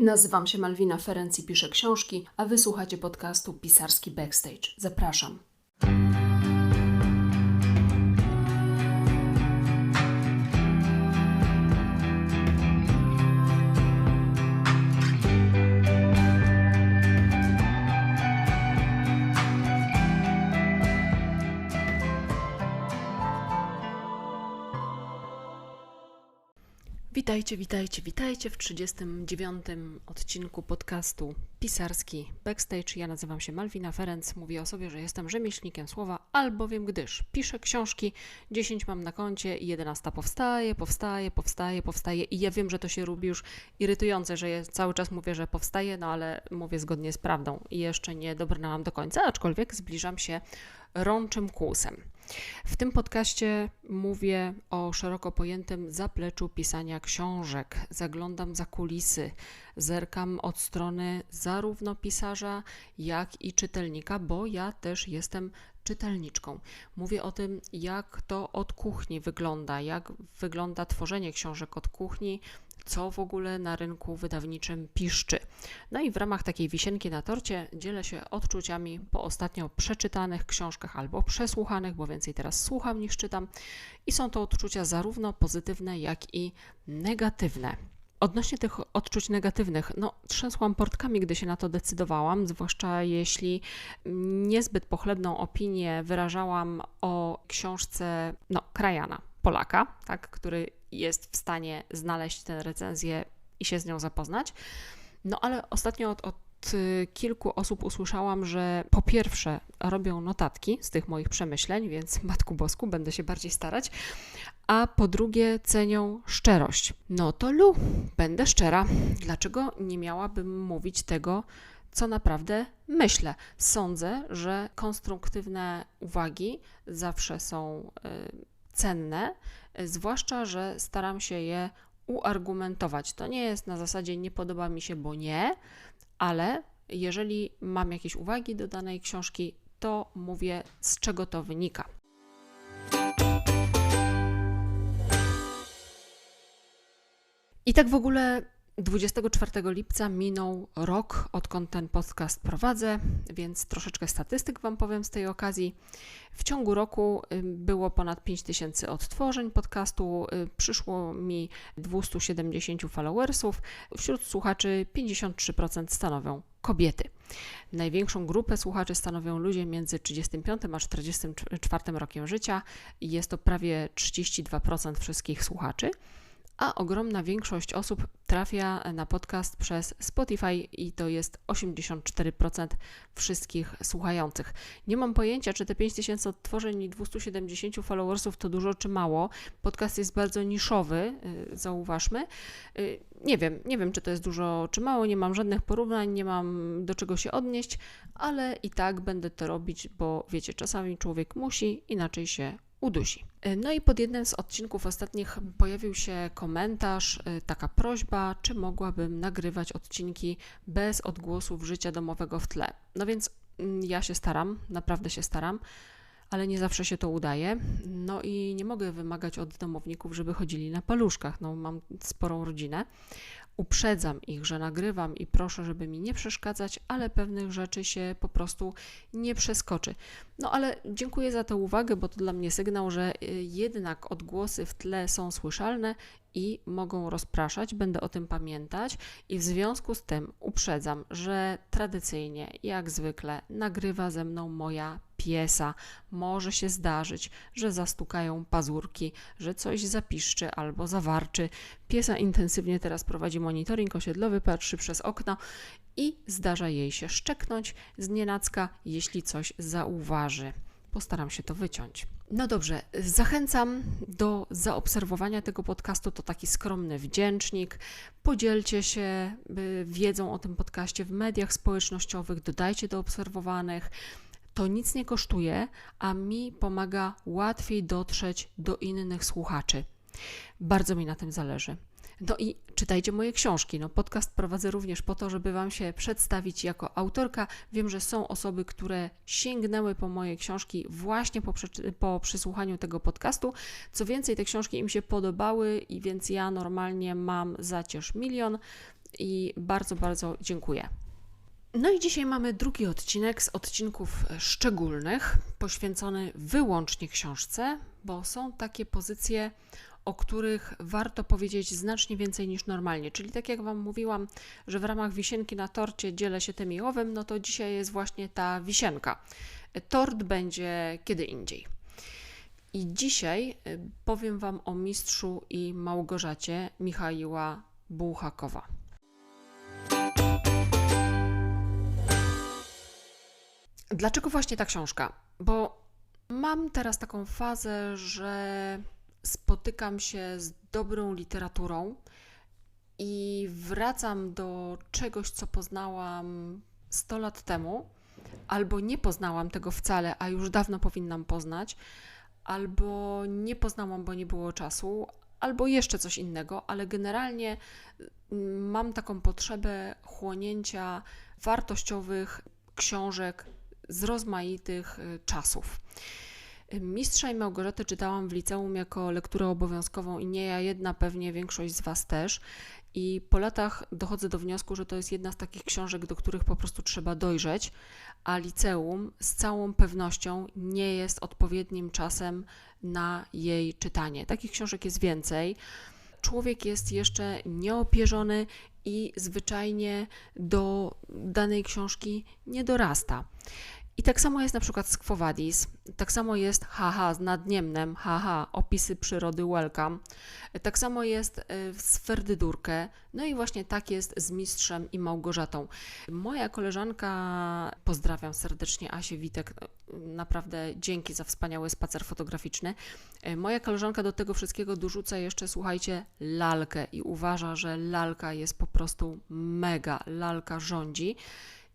Nazywam się Malwina Ferenc i piszę książki, a wysłuchacie podcastu Pisarski Backstage. Zapraszam. Witajcie, witajcie, witajcie w 39. odcinku podcastu Pisarski Backstage. Ja nazywam się Malwina Ferenc, mówię o sobie, że jestem rzemieślnikiem słowa, albowiem gdyż piszę książki, 10 mam na koncie i 11 powstaje, powstaje, powstaje, powstaje i ja wiem, że to się robi już irytujące, że ja cały czas mówię, że powstaje, no ale mówię zgodnie z prawdą i jeszcze nie dobrnęłam do końca, aczkolwiek zbliżam się rączym kłusem. W tym podcaście mówię o szeroko pojętym zapleczu pisania książek. Zaglądam za kulisy, zerkam od strony zarówno pisarza, jak i czytelnika, bo ja też jestem czytelniczką. Mówię o tym, jak to od kuchni wygląda, jak wygląda tworzenie książek od kuchni, co w ogóle na rynku wydawniczym piszczy. No i w ramach takiej wisienki na torcie dzielę się odczuciami po ostatnio przeczytanych książkach albo przesłuchanych, bo więcej teraz słucham niż czytam. I są to odczucia zarówno pozytywne, jak i negatywne. Odnośnie tych odczuć negatywnych, no trzęsłam portkami, gdy się na to decydowałam, zwłaszcza jeśli niezbyt pochlebną opinię wyrażałam o książce no, Krajana, Polaka, tak, który jest w stanie znaleźć tę recenzję i się z nią zapoznać. No ale ostatnio od, od kilku osób usłyszałam, że po pierwsze robią notatki z tych moich przemyśleń, więc Matku Bosku, będę się bardziej starać, a po drugie cenią szczerość. No to lu, będę szczera. Dlaczego nie miałabym mówić tego, co naprawdę myślę? Sądzę, że konstruktywne uwagi zawsze są y, cenne, zwłaszcza, że staram się je uargumentować. To nie jest na zasadzie nie podoba mi się, bo nie, ale jeżeli mam jakieś uwagi do danej książki, to mówię, z czego to wynika. I tak w ogóle 24 lipca minął rok, odkąd ten podcast prowadzę, więc troszeczkę statystyk Wam powiem z tej okazji. W ciągu roku było ponad 5000 odtworzeń podcastu, y, przyszło mi 270 followersów, wśród słuchaczy 53% stanowią kobiety. Największą grupę słuchaczy stanowią ludzie między 35 a 44 rokiem życia i jest to prawie 32% wszystkich słuchaczy a ogromna większość osób trafia na podcast przez Spotify i to jest 84% wszystkich słuchających. Nie mam pojęcia, czy te 5000 odtworzeń i 270 followersów to dużo czy mało. Podcast jest bardzo niszowy, y, zauważmy. Y, nie wiem, nie wiem, czy to jest dużo czy mało, nie mam żadnych porównań, nie mam do czego się odnieść, ale i tak będę to robić, bo wiecie, czasami człowiek musi, inaczej się udusi. No i pod jednym z odcinków ostatnich pojawił się komentarz, e, taka prośba, czy mogłabym nagrywać odcinki bez odgłosów życia domowego w tle. No więc mm, ja się staram, naprawdę się staram, ale nie zawsze się to udaje. No i nie mogę wymagać od domowników, żeby chodzili na paluszkach. No, mam sporą rodzinę, uprzedzam ich, że nagrywam i proszę, żeby mi nie przeszkadzać, ale pewnych rzeczy się po prostu nie przeskoczy. No ale dziękuję za tę uwagę, bo to dla mnie sygnał, że y, jednak odgłosy w tle są słyszalne i mogą rozpraszać, będę o tym pamiętać i w związku z tym uprzedzam, że tradycyjnie, jak zwykle, nagrywa ze mną moja piesa. Może się zdarzyć, że zastukają pazurki, że coś zapiszczy albo zawarczy. Piesa intensywnie teraz prowadzi monitoring osiedlowy, patrzy przez okno i zdarza jej się szczeknąć z nienacka, jeśli coś zauważy. Postaram się to wyciąć. No dobrze, zachęcam do zaobserwowania tego podcastu. To taki skromny wdzięcznik. Podzielcie się wiedzą o tym podcaście w mediach społecznościowych, dodajcie do obserwowanych. To nic nie kosztuje, a mi pomaga łatwiej dotrzeć do innych słuchaczy. Bardzo mi na tym zależy. No i czytajcie moje książki. No, podcast prowadzę również po to, żeby Wam się przedstawić jako autorka. Wiem, że są osoby, które sięgnęły po moje książki właśnie po, po przysłuchaniu tego podcastu. Co więcej, te książki im się podobały i więc ja normalnie mam zacierz milion i bardzo, bardzo dziękuję. No i dzisiaj mamy drugi odcinek z odcinków szczególnych, poświęcony wyłącznie książce, bo są takie pozycje, o których warto powiedzieć znacznie więcej niż normalnie. Czyli tak jak Wam mówiłam, że w ramach wisienki na torcie dzielę się tym i owym, no to dzisiaj jest właśnie ta wisienka. Tort będzie kiedy indziej. I dzisiaj y, powiem Wam o mistrzu i Małgorzacie Michaiła Bułhakowa. Dlaczego właśnie ta książka? Bo mam teraz taką fazę, że spotykam się z dobrą literaturą i wracam do czegoś, co poznałam 100 lat temu, albo nie poznałam tego wcale, a już dawno powinnam poznać, albo nie poznałam, bo nie było czasu, albo jeszcze coś innego, ale generalnie mm, mam taką potrzebę chłonięcia wartościowych książek z rozmaitych y, czasów. Mistrza i Małgorzatę czytałam w liceum jako lekturę obowiązkową i nie ja jedna, pewnie większość z Was też. I po latach dochodzę do wniosku, że to jest jedna z takich książek, do których po prostu trzeba dojrzeć, a liceum z całą pewnością nie jest odpowiednim czasem na jej czytanie. Takich książek jest więcej. Człowiek jest jeszcze nieopierzony i zwyczajnie do danej książki nie dorasta. I tak samo jest na przykład z Quo Vadis, tak samo jest haha z nadniemnem, haha, opisy przyrody welcome, tak samo jest e, z Ferdydurkę, no i właśnie tak jest z Mistrzem i Małgorzatą. Moja koleżanka, pozdrawiam serdecznie Asię Witek, naprawdę dzięki za wspaniały spacer fotograficzny. E, moja koleżanka do tego wszystkiego dorzuca jeszcze, słuchajcie, lalkę i uważa, że lalka jest po prostu mega, lalka rządzi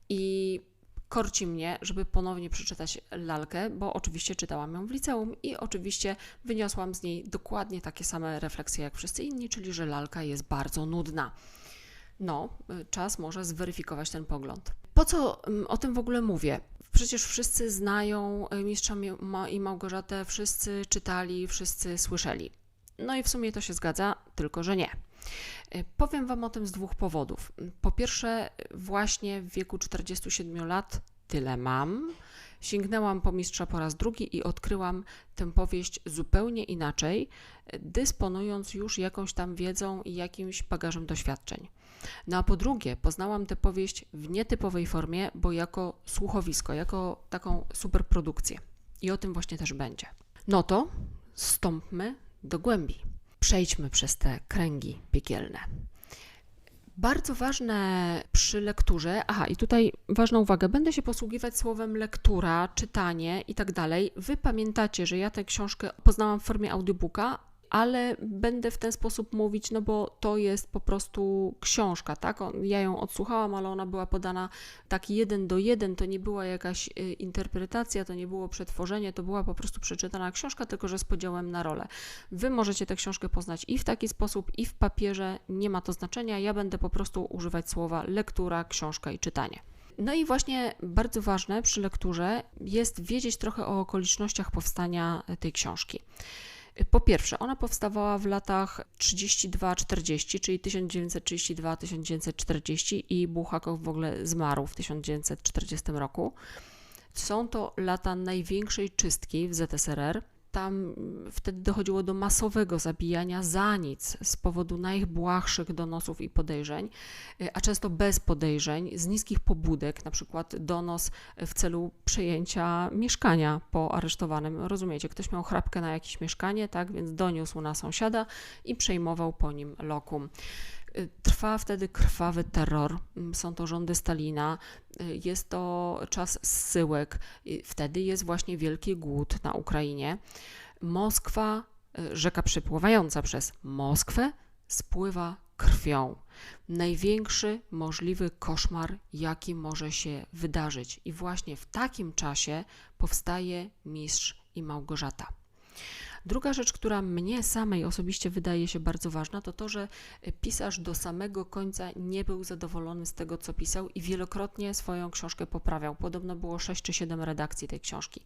i korci mnie, żeby ponownie przeczytać lalkę, bo oczywiście czytałam ją w liceum i oczywiście wyniosłam z niej dokładnie takie same refleksje jak wszyscy inni, czyli że lalka jest bardzo nudna. No, czas może zweryfikować ten pogląd. Po co mm, o tym w ogóle mówię? Przecież wszyscy znają e, Mistrza i Małgorzatę, wszyscy czytali, wszyscy słyszeli. No i w sumie to się zgadza, tylko że nie. E, powiem Wam o tym z dwóch powodów. Po pierwsze, właśnie w wieku 47 lat tyle mam. Sięgnęłam po mistrza po raz drugi i odkryłam tę powieść zupełnie inaczej, dysponując już jakąś tam wiedzą i jakimś bagażem doświadczeń. No a po drugie, poznałam tę powieść w nietypowej formie, bo jako słuchowisko, jako taką superprodukcję. I o tym właśnie też będzie. No to stąpmy do głębi przejdźmy przez te kręgi piekielne. Bardzo ważne przy lekturze, aha, i tutaj ważna uwaga, będę się posługiwać słowem lektura, czytanie i tak dalej. Wy pamiętacie, że ja tę książkę poznałam w formie audiobooka, ale będę w ten sposób mówić, no bo to jest po prostu książka, tak? Ja ją odsłuchałam, ale ona była podana tak jeden do jeden, to nie była jakaś y, interpretacja, to nie było przetworzenie, to była po prostu przeczytana książka, tylko że z podziałem na rolę. Wy możecie tę książkę poznać i w taki sposób, i w papierze, nie ma to znaczenia, ja będę po prostu używać słowa lektura, książka i czytanie. No i właśnie bardzo ważne przy lekturze jest wiedzieć trochę o okolicznościach powstania tej książki. Po pierwsze, ona powstawała w latach 32-40, czyli 1932-1940 i Bułhakow w ogóle zmarł w 1940 roku. Są to lata największej czystki w ZSRR tam wtedy dochodziło do masowego zabijania za nic z powodu najbłahszych donosów i podejrzeń, a często bez podejrzeń, z niskich pobudek, na przykład donos w celu przejęcia mieszkania po aresztowanym. Rozumiecie, ktoś miał chrapkę na jakieś mieszkanie, tak, więc doniósł na sąsiada i przejmował po nim lokum. Trwa wtedy krwawy terror, są to rządy Stalina, jest to czas zsyłek, wtedy jest właśnie wielki głód na Ukrainie. Moskwa, rzeka przepływająca przez Moskwę, spływa krwią. Największy możliwy koszmar, jaki może się wydarzyć. I właśnie w takim czasie powstaje Mistrz i Małgorzata. Druga rzecz, która mnie samej osobiście wydaje się bardzo ważna, to to, że pisarz do samego końca nie był zadowolony z tego, co pisał i wielokrotnie swoją książkę poprawiał. Podobno było 6 czy 7 redakcji tej książki.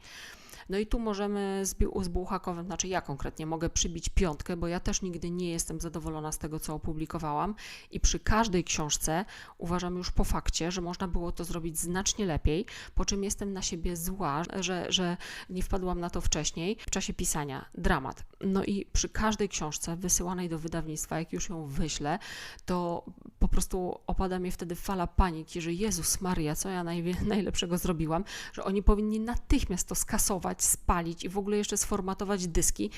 No i tu możemy z, z Bułhakowem, znaczy ja konkretnie mogę przybić piątkę, bo ja też nigdy nie jestem zadowolona z tego, co opublikowałam i przy każdej książce uważam już po fakcie, że można było to zrobić znacznie lepiej, po czym jestem na siebie zła, że, że nie wpadłam na to wcześniej w czasie pisania. Dramat. No i przy każdej książce wysyłanej do wydawnictwa, jak już ją wyślę, to po prostu opada mnie wtedy fala paniki, że Jezus Maria, co ja najlepszego zrobiłam, że oni powinni natychmiast to skasować, spalić i w ogóle jeszcze sformatować dyski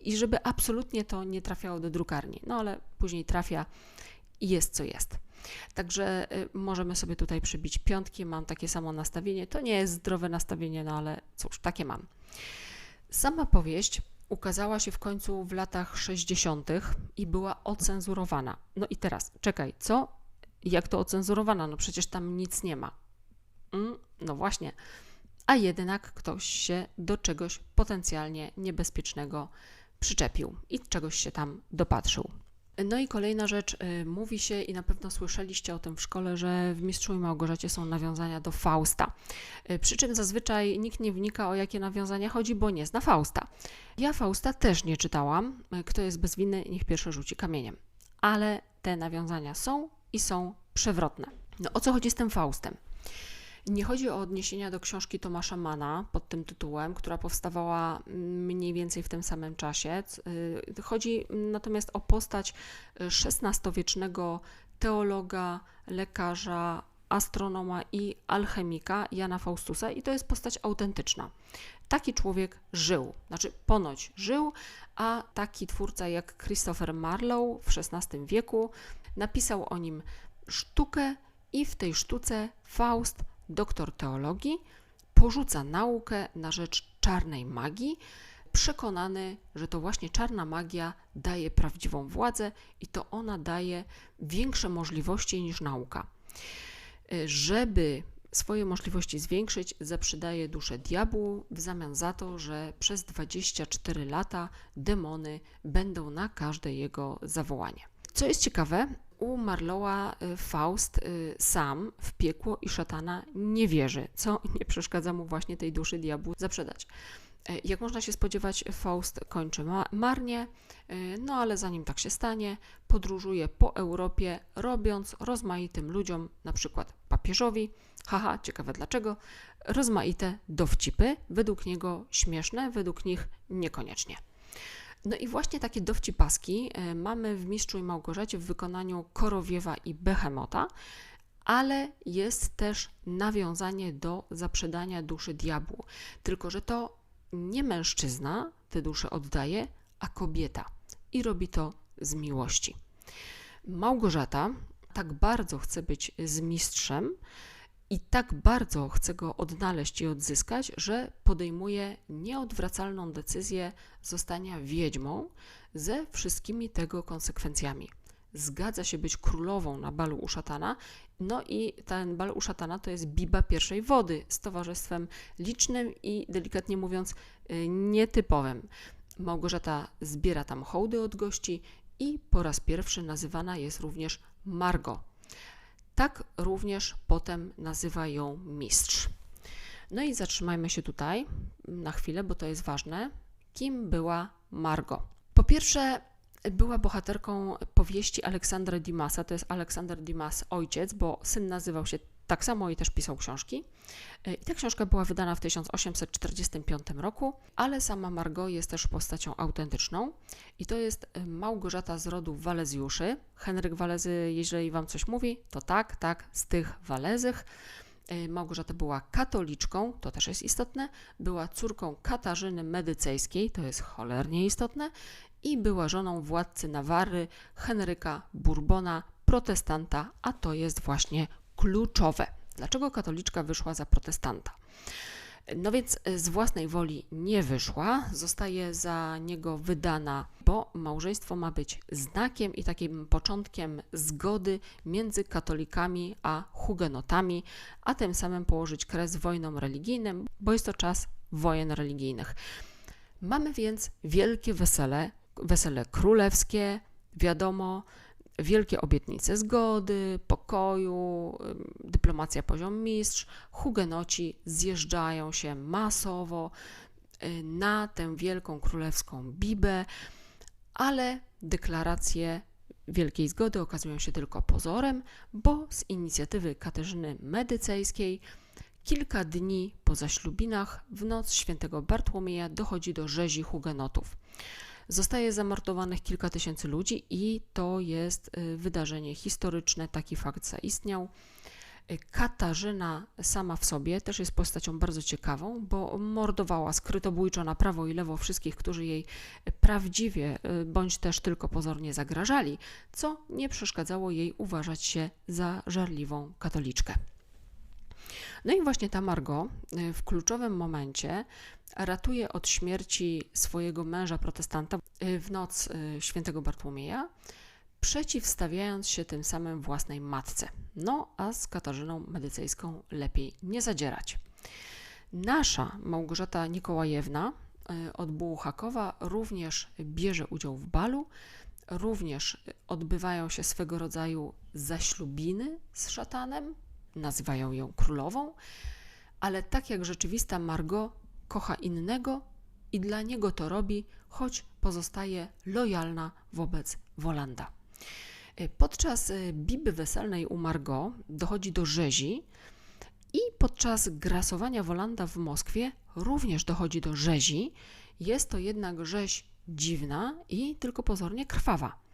i żeby absolutnie to nie trafiało do drukarni. No ale później trafia i jest co jest. Także y, możemy sobie tutaj przybić piątki. Mam takie samo nastawienie. To nie jest zdrowe nastawienie, no ale cóż, takie mam. Sama powieść ukazała się w końcu w latach 60. i była ocenzurowana. No i teraz, czekaj, co? Jak to ocenzurowana? No przecież tam nic nie ma. Mm, no właśnie a jednak ktoś się do czegoś potencjalnie niebezpiecznego przyczepił i czegoś się tam dopatrzył. No i kolejna rzecz, y, mówi się i na pewno słyszeliście o tym w szkole, że w Mistrzu i Małgorzacie są nawiązania do Fausta. Y, przy czym zazwyczaj nikt nie wnika o jakie nawiązania chodzi, bo nie zna Fausta. Ja Fausta też nie czytałam. Y, kto jest bezwinny, niech pierwszy rzuci kamieniem. Ale te nawiązania są i są przewrotne. No o co chodzi z tym Faustem? Nie chodzi o odniesienia do książki Tomasza Mana pod tym tytułem, która powstawała mniej więcej w tym samym czasie. Y, chodzi natomiast o postać XVI-wiecznego teologa, lekarza, astronoma i alchemika Jana Faustusa i to jest postać autentyczna. Taki człowiek żył, znaczy ponoć żył, a taki twórca jak Christopher Marlowe w XVI wieku napisał o nim sztukę i w tej sztuce Faust doktor teologii, porzuca naukę na rzecz czarnej magii, przekonany, że to właśnie czarna magia daje prawdziwą władzę i to ona daje większe możliwości niż nauka. Żeby swoje możliwości zwiększyć, zaprzedaje duszę diabłu w zamian za to, że przez 24 lata demony będą na każde jego zawołanie. Co jest ciekawe, u Marlowa y, Faust y, sam w piekło i szatana nie wierzy, co nie przeszkadza mu właśnie tej duszy diabłu zaprzedać. E, jak można się spodziewać, Faust kończy marnie, y, no ale zanim tak się stanie, podróżuje po Europie, robiąc rozmaitym ludziom, na przykład papieżowi, haha, ciekawe dlaczego, rozmaite dowcipy, według niego śmieszne, według nich niekoniecznie. No i właśnie takie dowcipaski e, mamy w Mistrzu i Małgorzacie w wykonaniu Korowiewa i Behemota, ale jest też nawiązanie do zaprzedania duszy diabłu. Tylko, że to nie mężczyzna te dusze oddaje, a kobieta. I robi to z miłości. Małgorzata tak bardzo chce być z mistrzem, i tak bardzo chce go odnaleźć i odzyskać, że podejmuje nieodwracalną decyzję zostania wiedźmą ze wszystkimi tego konsekwencjami. Zgadza się być królową na balu u szatana, no i ten bal u szatana to jest biba pierwszej wody z towarzystwem licznym i delikatnie mówiąc y, nietypowym. Małgorzata zbiera tam hołdy od gości i po raz pierwszy nazywana jest również Margo tak również potem nazywa ją mistrz. No i zatrzymajmy się tutaj na chwilę, bo to jest ważne. Kim była Margo? Po pierwsze, była bohaterką powieści Aleksandra Dimasa. To jest Aleksander Dimas ojciec, bo syn nazywał się tak samo i też pisał książki. E, I ta książka była wydana w 1845 roku, ale sama Margot jest też postacią autentyczną. I to jest e, Małgorzata z rodu Walezjuszy. Henryk Walezy, jeżeli Wam coś mówi, to tak, tak, z tych Walezych. E, Małgorzata była katoliczką, to też jest istotne, była córką Katarzyny Medycejskiej, to jest cholernie istotne, i była żoną władcy Nawary Henryka Bourbona, protestanta, a to jest właśnie kluczowe. Dlaczego katoliczka wyszła za protestanta? No więc e, z własnej woli nie wyszła, zostaje za niego wydana, bo małżeństwo ma być znakiem i takim początkiem zgody między katolikami a hugenotami, a tym samym położyć kres wojnom religijnym, bo jest to czas wojen religijnych. Mamy więc wielkie wesele, wesele królewskie, wiadomo, wielkie obietnice zgody, pokoju, dyplomacja poziom mistrz. Hugenoci zjeżdżają się masowo y, na tę wielką królewską bibę, ale deklaracje wielkiej zgody okazują się tylko pozorem, bo z inicjatywy Katarzyny Medycejskiej kilka dni po zaślubinach w noc świętego Bartłomieja dochodzi do rzezi hugenotów. Zostaje zamordowanych kilka tysięcy ludzi i to jest y, wydarzenie historyczne, taki fakt zaistniał. Katarzyna sama w sobie też jest postacią bardzo ciekawą, bo mordowała skrytobójczo na prawo i lewo wszystkich, którzy jej prawdziwie y, bądź też tylko pozornie zagrażali, co nie przeszkadzało jej uważać się za żarliwą katoliczkę. No i właśnie ta Margot y, w kluczowym momencie ratuje od śmierci swojego męża protestanta y, w noc y, świętego Bartłomieja, przeciwstawiając się tym samym własnej matce. No a z Katarzyną Medycejską lepiej nie zadzierać. Nasza Małgorzata Nikołajewna od Bułuchakowa również bierze udział w balu, również odbywają się swego rodzaju zaślubiny z szatanem, nazywają ją królową, ale tak jak rzeczywista Margot kocha innego i dla niego to robi, choć pozostaje lojalna wobec Wolanda. Podczas biby weselnej u Margot dochodzi do rzezi i podczas grasowania Wolanda w Moskwie również dochodzi do rzezi. Jest to jednak rzeź dziwna i tylko pozornie krwawa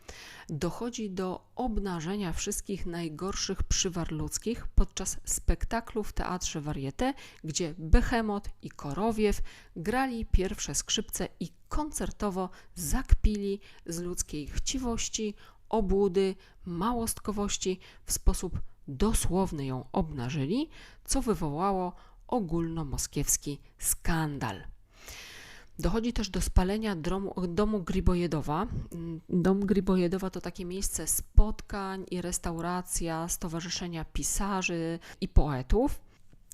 dochodzi do obnażenia wszystkich najgorszych przywar ludzkich podczas spektaklu w teatrze Varieté, gdzie Behemoth i Korowiew grali pierwsze skrzypce i koncertowo zakpili z ludzkiej chciwości, obłudy, małostkowości, w sposób dosłowny ją obnażyli, co wywołało ogólnomoskiewski skandal. Dochodzi też do spalenia domu, domu Gribojedowa. Dom Gribojedowa to takie miejsce spotkań i restauracja Stowarzyszenia Pisarzy i Poetów.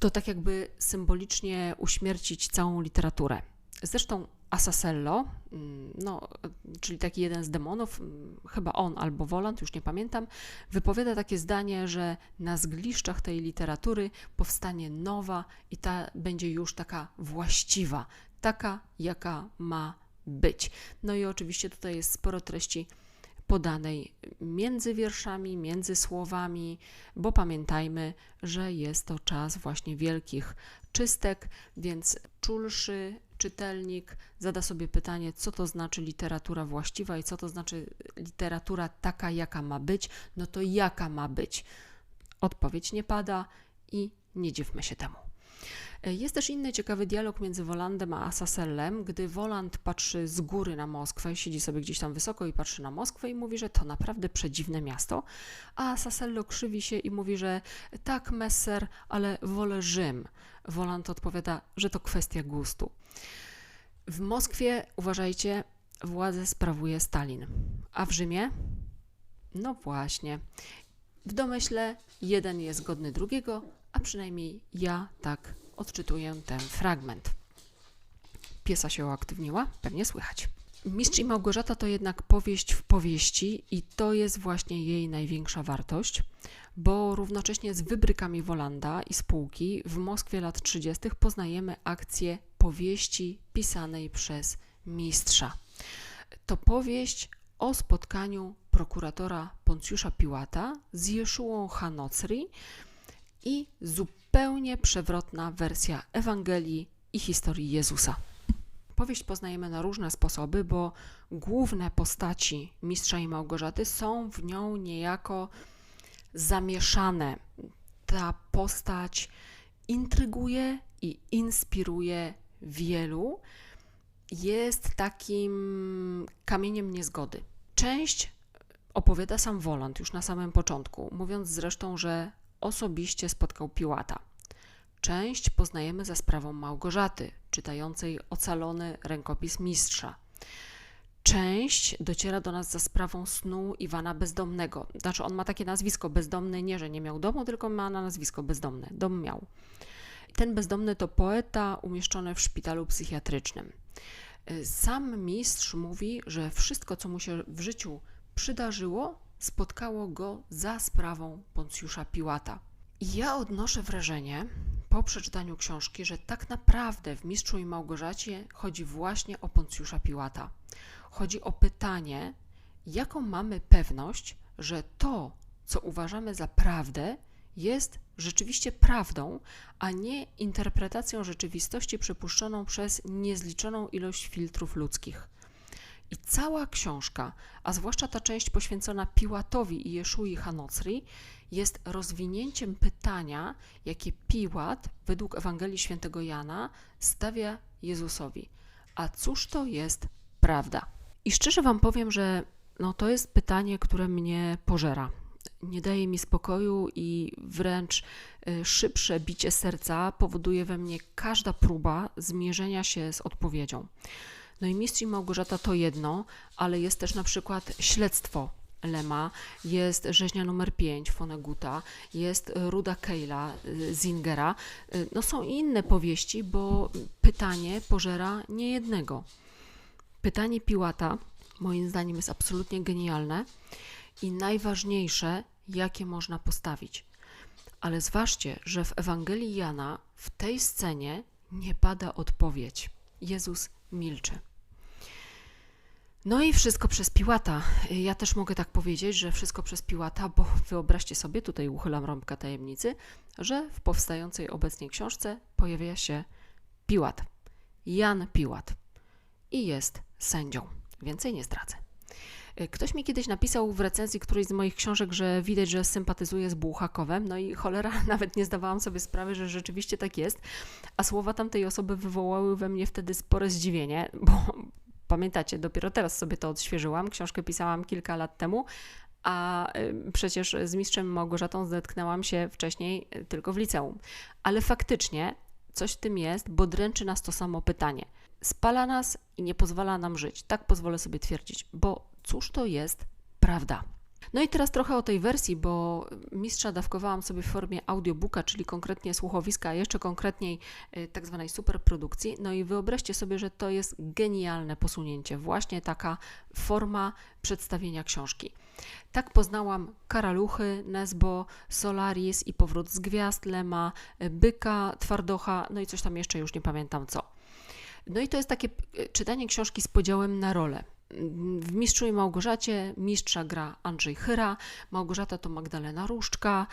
To tak jakby symbolicznie uśmiercić całą literaturę. Zresztą Asasello, no, czyli taki jeden z demonów, chyba on albo Woland, już nie pamiętam, wypowiada takie zdanie, że na zgliszczach tej literatury powstanie nowa i ta będzie już taka właściwa, taka, jaka ma być. No i oczywiście tutaj jest sporo treści podanej między wierszami, między słowami, bo pamiętajmy, że jest to czas właśnie wielkich czystek, więc czulszy czytelnik zada sobie pytanie, co to znaczy literatura właściwa i co to znaczy literatura taka, jaka ma być, no to jaka ma być? Odpowiedź nie pada i nie dziwmy się temu. Jest też inny ciekawy dialog między Wolandem a Asasellem, gdy Woland patrzy z góry na Moskwę, siedzi sobie gdzieś tam wysoko i patrzy na Moskwę i mówi, że to naprawdę przedziwne miasto, a Asasello krzywi się i mówi, że tak, Messer, ale wolę Rzym. Woland odpowiada, że to kwestia gustu. W Moskwie, uważajcie, władzę sprawuje Stalin, a w Rzymie? No właśnie. W domyśle jeden jest godny drugiego, a przynajmniej ja tak odczytuję ten fragment. Piesa się uaktywniła, pewnie słychać. Mistrz i Małgorzata to jednak powieść w powieści i to jest właśnie jej największa wartość, bo równocześnie z wybrykami Wolanda i spółki w Moskwie lat 30. poznajemy akcję powieści pisanej przez mistrza. To powieść o spotkaniu prokuratora Poncjusza Piłata z Jeszułą Hanocri i zupełnie przewrotna wersja Ewangelii i historii Jezusa. Powieść poznajemy na różne sposoby, bo główne postaci Mistrza i Małgorzaty są w nią niejako zamieszane. Ta postać intryguje i inspiruje wielu. Jest takim kamieniem niezgody. Część opowiada sam Woland już na samym początku, mówiąc zresztą, że osobiście spotkał Piłata. Część poznajemy za sprawą Małgorzaty, czytającej ocalony rękopis mistrza. Część dociera do nas za sprawą snu Iwana Bezdomnego. Znaczy, on ma takie nazwisko bezdomny, nie że nie miał domu, tylko ma na nazwisko bezdomne. Dom miał. Ten bezdomny to poeta umieszczony w szpitalu psychiatrycznym. Sam mistrz mówi, że wszystko, co mu się w życiu przydarzyło, spotkało go za sprawą Poncjusza Piłata. I ja odnoszę wrażenie po przeczytaniu książki, że tak naprawdę w Mistrzu i Małgorzacie chodzi właśnie o Poncjusza Piłata. Chodzi o pytanie, jaką mamy pewność, że to, co uważamy za prawdę, jest rzeczywiście prawdą, a nie interpretacją rzeczywistości przypuszczoną przez niezliczoną ilość filtrów ludzkich. I cała książka, a zwłaszcza ta część poświęcona Piłatowi i Jeszui Hanocri, jest rozwinięciem pytania, jakie Piłat według Ewangelii Świętego Jana stawia Jezusowi. A cóż to jest prawda? I szczerze Wam powiem, że no, to jest pytanie, które mnie pożera. Nie daje mi spokoju i wręcz y, szybsze bicie serca powoduje we mnie każda próba zmierzenia się z odpowiedzią. No i Mistrz i Małgorzata to jedno, ale jest też na przykład śledztwo Lema, jest rzeźnia numer 5 Foneguta, jest Ruda Keila y, Zingera. Y, No są inne powieści, bo pytanie pożera niejednego. Pytanie Piłata moim zdaniem jest absolutnie genialne i najważniejsze, jakie można postawić. Ale zważcie, że w Ewangelii Jana w tej scenie nie pada odpowiedź. Jezus milczy. No i wszystko przez Piłata. Ja też mogę tak powiedzieć, że wszystko przez Piłata, bo wyobraźcie sobie, tutaj uchylam rąbka tajemnicy, że w powstającej obecnie książce pojawia się Piłat. Jan Piłat. I jest sędzią. Więcej nie zdradzę. Ktoś mi kiedyś napisał w recenzji którejś z moich książek, że widać, że sympatyzuje z Bułhakowem, no i cholera, nawet nie zdawałam sobie sprawy, że rzeczywiście tak jest, a słowa tamtej osoby wywołały we mnie wtedy spore zdziwienie, bo pamiętacie, dopiero teraz sobie to odświeżyłam, książkę pisałam kilka lat temu, a y, przecież z mistrzem Małgorzatą zetknęłam się wcześniej y, tylko w liceum. Ale faktycznie coś w tym jest, bo dręczy nas to samo pytanie. Spala nas i nie pozwala nam żyć. Tak pozwolę sobie twierdzić, bo cóż to jest prawda? No i teraz trochę o tej wersji, bo mistrza dawkowałam sobie w formie audiobooka, czyli konkretnie słuchowiska, a jeszcze konkretniej y, tak zwanej superprodukcji. No i wyobraźcie sobie, że to jest genialne posunięcie, właśnie taka forma przedstawienia książki. Tak poznałam Karaluchy, Nesbo, Solaris i Powrót z Gwiazd, Lema, Byka, Twardocha, no i coś tam jeszcze, już nie pamiętam co. No i to jest takie y, czytanie książki z podziałem na role. W Mistrzu i Małgorzacie mistrza gra Andrzej Chyra, Małgorzata to Magdalena Różczka,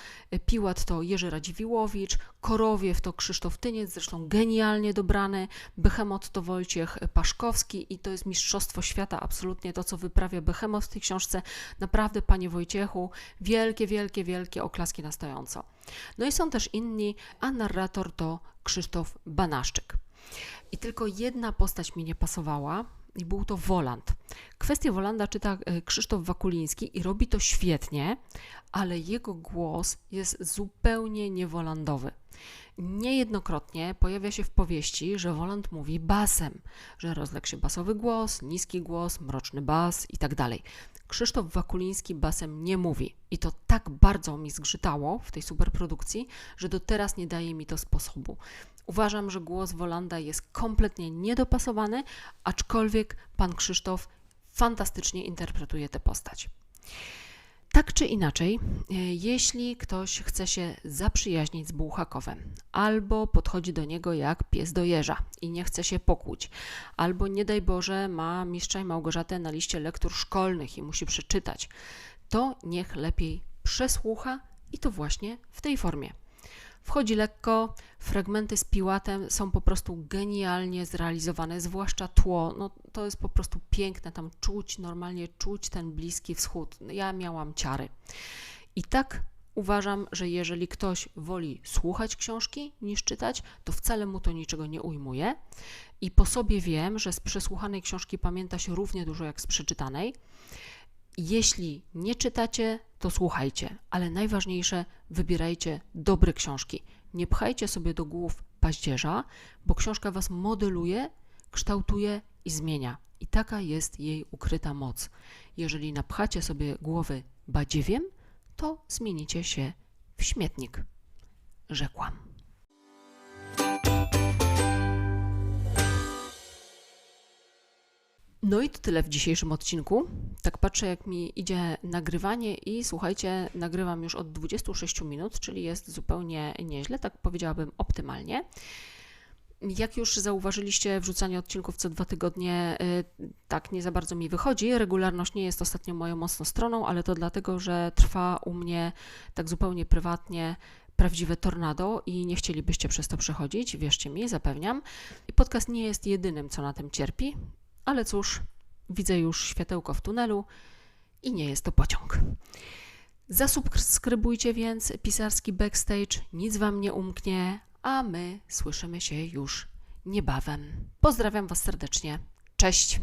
Piłat to Jerzy Radziwiłowicz, Korowiew to Krzysztof Tyniec, zresztą genialnie dobrany, Behemot to Wojciech Paszkowski i to jest Mistrzostwo Świata, absolutnie to, co wyprawia Behemot w tej książce. Naprawdę, Panie Wojciechu, wielkie, wielkie, wielkie oklaski na stojąco. No i są też inni, a narrator to Krzysztof Banaszczyk. I tylko jedna postać mi nie pasowała, i był to Woland. Kwestię Wolanda czyta e, Krzysztof Wakuliński i robi to świetnie, ale jego głos jest zupełnie niewolandowy. Niejednokrotnie pojawia się w powieści, że Woland mówi basem, że rozległ się basowy głos, niski głos, mroczny bas itd. tak Krzysztof Wakuliński basem nie mówi i to tak bardzo mi zgrzytało w tej superprodukcji, że do teraz nie daje mi to sposobu. Uważam, że głos Wolanda jest kompletnie niedopasowany, aczkolwiek pan Krzysztof fantastycznie interpretuje tę postać. Tak czy inaczej, e, jeśli ktoś chce się zaprzyjaźnić z Bułhakowem, albo podchodzi do niego jak pies do jeża i nie chce się pokłuć, albo nie daj Boże ma mistrza i Małgorzatę na liście lektur szkolnych i musi przeczytać, to niech lepiej przesłucha i to właśnie w tej formie. Wchodzi lekko, fragmenty z Piłatem są po prostu genialnie zrealizowane, zwłaszcza tło. No, to jest po prostu piękne, tam czuć, normalnie czuć ten Bliski Wschód. Ja miałam ciary. I tak uważam, że jeżeli ktoś woli słuchać książki niż czytać, to wcale mu to niczego nie ujmuje. I po sobie wiem, że z przesłuchanej książki pamięta się równie dużo jak z przeczytanej. Jeśli nie czytacie, to słuchajcie, ale najważniejsze, wybierajcie dobre książki. Nie pchajcie sobie do głów paździerza, bo książka was modeluje, kształtuje i zmienia. I taka jest jej ukryta moc. Jeżeli napchacie sobie głowy badziewiem, to zmienicie się w śmietnik. Rzekłam. No i to tyle w dzisiejszym odcinku. Tak patrzę, jak mi idzie nagrywanie, i słuchajcie, nagrywam już od 26 minut, czyli jest zupełnie nieźle, tak powiedziałabym optymalnie. Jak już zauważyliście, wrzucanie odcinków co dwa tygodnie y, tak nie za bardzo mi wychodzi. Regularność nie jest ostatnio moją mocną stroną, ale to dlatego, że trwa u mnie tak zupełnie prywatnie prawdziwe tornado i nie chcielibyście przez to przechodzić, wierzcie mi, zapewniam. I podcast nie jest jedynym, co na tym cierpi, ale cóż, widzę już światełko w tunelu i nie jest to pociąg. Zasubskrybujcie więc pisarski backstage, nic Wam nie umknie, a my słyszymy się już niebawem. Pozdrawiam Was serdecznie. Cześć!